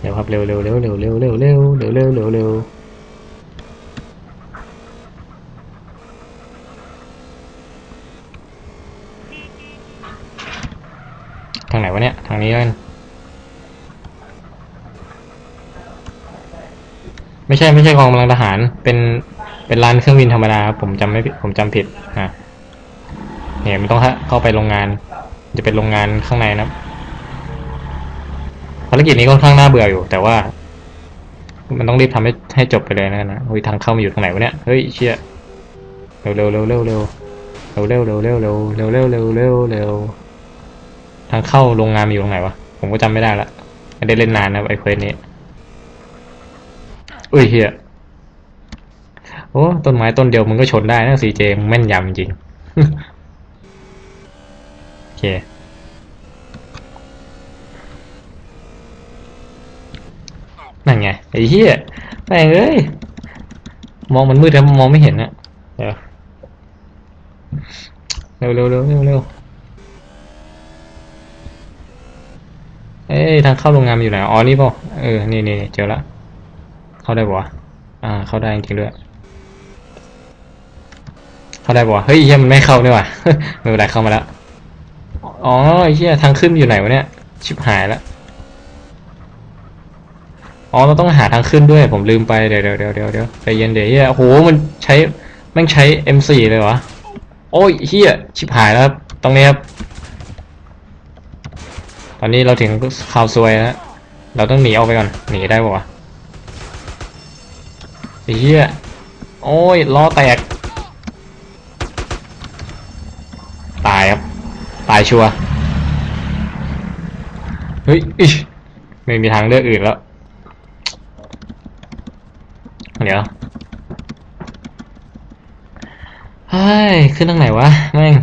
เร็วครับเร็วเร็วเร็วเร็วเร็วเร็วเร็วเร็วเร็วเร็วเร็วทางไหนวะเนี่ย ทางนี้กันไม่ใช่ไม่ใช่กองกำลังทหาร เป็น เป็นร้านเครื่องบินธรรมดาครับ ผมจำไม่ ผมจำผิดอะเนี่ยมันต้องเข้าไปโรงงาน จะเป็นโรงงานข้างในนะครับารกิจนี้ค่อนข้างน่าเบื่ออยู่ แต่ว่า มันต้องรีบทำให้ให้จบไปเลยนะนะเฮ้ยทางเข้ามาอยู่ตรงไหนวะเนี่ยเฮ้ยเชี่ยเร็วเร็วเร็วเร็วเร็วเร็วเร็วเร็วเร็วเร็วเร็วเร็วเร็วเร็วเร็วทางเข้าโรงงานมันอยู่ตรงไหนวะผมก็จำไม่ได้ละไม่ได้เล่นนานนะไอ้เควสนี้อุ้ยเฮียโอ้ต้นไม้ต้นเดียวมึงก็ชนได้นะซีเจมึงแม่นยำจริงโอเค นั่นไงไอ้เหี้ยแม่งเอ้ยมองมันมืดแล้วมองไม่เห็นอะเดี๋ยวเร็วเร็วเร็วเร็วเร็วเอ้ยทางเข้าโรงงานมันอยู่ไหนอ๋อนี่เปล่าเออนี่นี่เจอละเข้าได้ปะวะอ่า เข้าได้จริงด้วยเข้าได้ปะวะเฮ้ยเหี้ยมันไม่เข้าด้วยว่ะไม่เป็นไรเข้ามาแล้วอ๋อไอ้เหี้ยทางขึ้นอยู่ไหนวะเนี่ยชิบหายแล้ว อ๋อเราต้องหาทางขึ้นด้วย ผมลืมไปเดี๋ยวเดี๋ยวเดี๋ยวเดี๋ยวเดี๋ยวใจเย็นเดี๋ยวเฮียโอ้โหมันใช้แม่งใช้ M4 เลยวะโอ้ยเฮียชิบหายแล้วครับตรงนี้ครับ ตอนนี้เราถึงข่าวซวยแล้วเราต้องหนีออกไปก่อนหนีได้ปะวะไอ้เฮียโอ้ยล้อแตก ตายครับ ตายชัวร์เฮ้ยอิ๊ยไม่มีทางเลือกอื่นแล้ว เดี๋ยวเฮ้ยขึ้นทางไหนวะแม่ง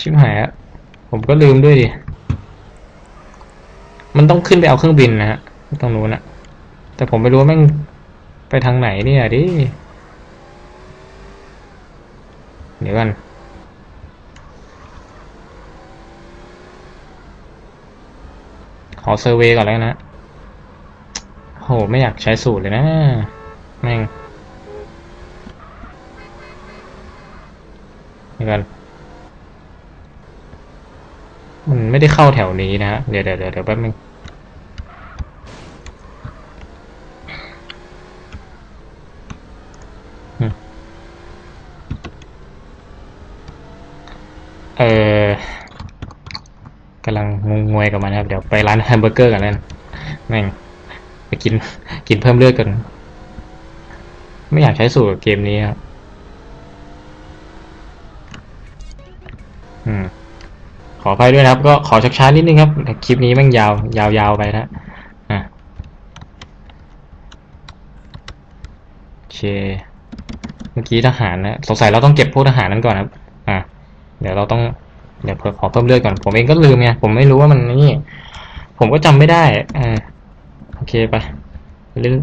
ชิบหายอะผมก็ลืมด้วยดิ มันต้องขึ้นไปเอาเครื่องบินนะฮะตรงนู้นอะแต่ผมไม่รู้ว่าแม่งไปทางไหนเนี่ยดิ เดี๋ยวกันขอเซอร์เวยก่อนแล้วนะ หไม่อยากใช้สูตรเลยนะแม่งเดี๋ยวกันมันไม่ได้เข้าแถวนี้นะฮะเดี๋ยวเดี๋ยวเดี๋ยวเดี๋ยวแป๊บนึงเออกำลังงงงวยกับมันนะครับ เดี๋ยวไปร้านแฮมเบอร์เกอร์กันแล้วกันแม่ง ไปกินกินเพิ่มเลือดกัน ไม่อยากใช้สูตรกับเกมนี้ครับอืมขออภัยด้วยนะครับ ก็ขอชักช้านิดนึงครับแต่คลิปนี้ม่งยาวยาวยาวไปนะอะโอเคเมื่อกี้ทหารนะสงสัยเราต้องเก็บพวกทหารนั้นก่อนครับ อะเดี๋ยวเราต้องเดี๋ยวขอเพิ่มเลือดก่อนผมเองก็ลืมไงผมไม่รู้ว่ามันนี่ ผมก็จำไม่ได้อ่า โอเคไปเล่น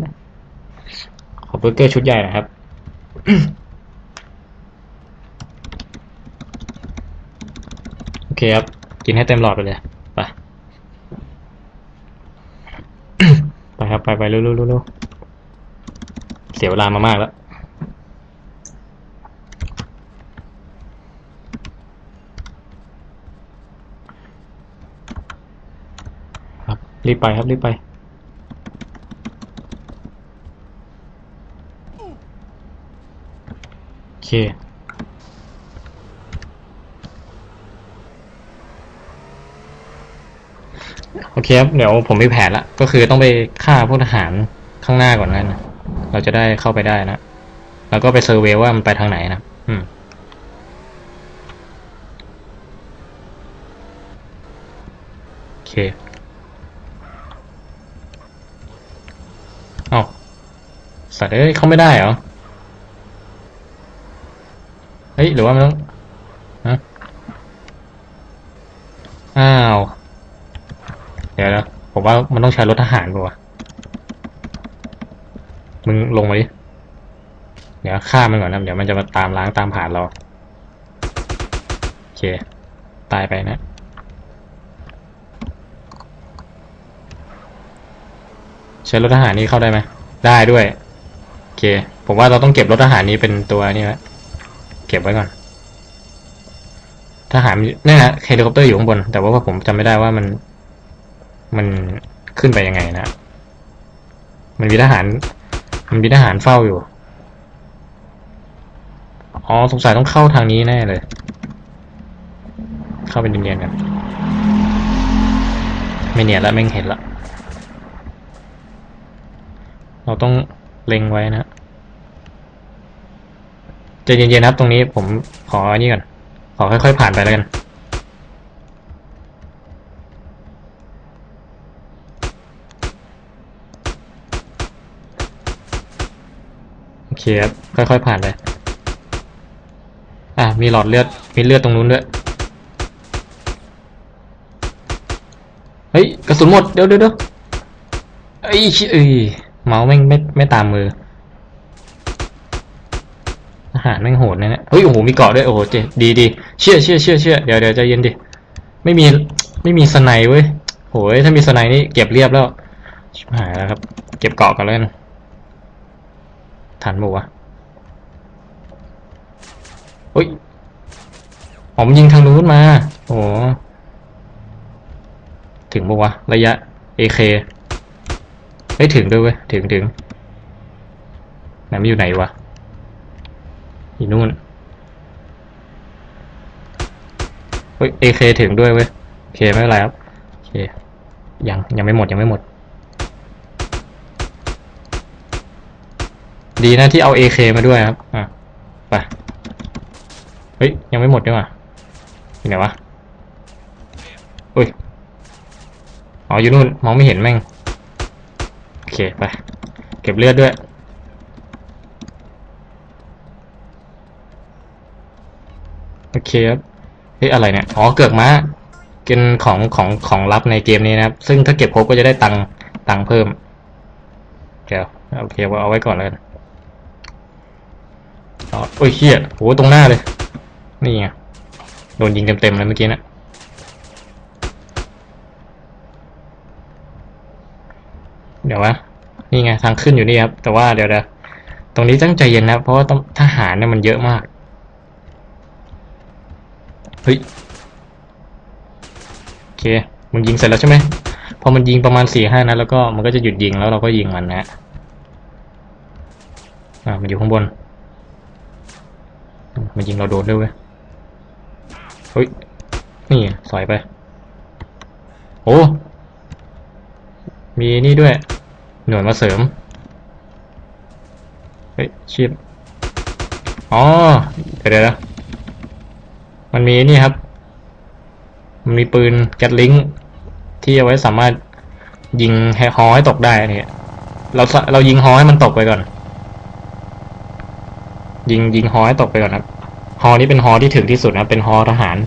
ขอเบอร์เกอร์ชุดใหญ่นะครับโอเคครับ กินให้เต็มหลอดไปเลยไปไปครับไปไปเร็วเร็วเร็วเร็วเสียเวลามามากแล้ว ครับ รีบไปครับ รีบไป โอ เค โอเคครับ เดี๋ยวผมมีแผนละ ก็คือต้องไปฆ่าพวกทหารข้างหน้าก่อนนะเราจะได้เข้าไปได้นะ แล้วก็ไปเซอร์เวย์ว่ามันไปทางไหนนะ อืมโอเคเอ้าสัตว์เอ้ยเข้าไม่ได้เหรอ เฮ้ย หรือว่ามันต้องฮะอ้าว เดี๋ยวนะผมว่ามันต้องใช้รถทหารป่าวะมึงลงมาดิ เดี๋ยวฆ่ามันก่อนนะ เดี๋ยวมันจะมาตามล้างตามผ่านเรา โอเค ตายไปนะใช้รถทหารนี้เข้าได้ไหม ได้ด้วย โอเค ผมว่าเราต้องเก็บรถทหารนี้เป็นตัวนี่ไว้ เก็บไว้ก่อนทหารเนี่ยฮะเฮลิคอปเตอร์อยู่ข้างบน แต่ว่าผมจำไม่ได้ว่ามัน มันขึ้นไปยังไงนะ มันมีทหาร มันมีทหารเฝ้าอยู่ อ๋อสงสัยต้องเข้าทางนี้แน่เลย เข้าไปเนียนๆกัน ไม่เนียนแล้วแม่งเห็นละ เราต้องเล็งไว้นะ ใจเย็นๆครับตรงนี้ผมขออันนี้ก่อน ขอค่อยๆผ่านไปแล้วกัน โอเคครับ ค่อยๆผ่านไป อะ มีหลอดเลือด มีเลือดตรงนู้นด้วย เฮ้ย กระสุนหมด เดี๋ยวเดี๋ยวเดี๋ยวเอ้ยเอ้ย เมาส์แม่งไม่ไม่ตามมือ หารแม่งโหดนะเนี่ยเฮ้ยโอ้โหมีเกาะด้วยโอ้โหเจดีดีเชื่อเชื่อเชื่อเชื่อเดี๋ยวเดี๋ยวใจเย็นดิไม่มีไม่มีสไนเว้ยโหยถ้ามีสไนนี่เก็บเรียบแล้วชิบหายแล้วครับ เก็บเกาะกันแล้วกันทันบอกวะเฮ้ยผมยิงทางนู้นมาโอ้ถึงปะวะระยะ AK เฮ้ยถึงด้วยเว้ยถึงถึงไหนมันอยู่ไหนวะ อยู่นู่นเฮ้ย AK ถึงด้วยเว้ยโอเคไม่เป็นไรครับโอเคยังยังไม่หมดยังไม่หมด ดีนะที่เอา AK มาด้วยครับอะไปเฮ้ยยังไม่หมดด้วยว่ะอยู่ไหนวะอุ้ยอ๋ออยู่นู่นมองไม่เห็นแม่งโอเคไปเก็บเลือดด้วย โอเคครับเฮ้ยอะไรเนี่ยอ๋อเกือกม้าเป็นของของของลับในเกมนี้นะครับ ซึ่งถ้าเก็บครบก็จะได้ตังตังเพิ่มเดี๋ยวโอเคว่าเอาไว้ก่อนแล้วกันอ๋อโอ้ยเฮียโหตรงหน้าเลย นี่ไงโดนยิงเต็มๆเลยเมื่อกี้นะเดี๋ยววะนี่ไงทางขึ้นอยู่นี่ครับ แต่ว่าเดี๋ยวเดี๋ยวตรงนี้ตั้งใจเย็นนะ เพราะว่าต้องทหารเนี่ยมันเยอะมาก เฮ้ยโอเคมึงยิงเสร็จแล้วใช่ไหมพอมันยิงประมาณสี่ห้านัดแล้วก็มันก็จะหยุดยิงแล้วเราก็ยิงมันนะอ่ามันอยู่ข้างบน มันยิงเราโดนด้วยเว้ยเฮ้ยนี่สอยไปโอ้มีนี่ด้วย หน่วยมาเสริม เฮ้ยชีพอ๋อเดี๋ยวเดี๋ยวนะ มันมีนี่ครับ มันมีปืนแก๊สลิงที่เอาไว้สามารถยิงแฮฮอให้ตกได้เนี่ยเราสเรายิงฮอให้มันตกไปก่อน ยิงยิงฮอให้ตกไปก่อนครับฮอนี้เป็นฮอที่ถึงที่สุดนะเป็นฮอทหาร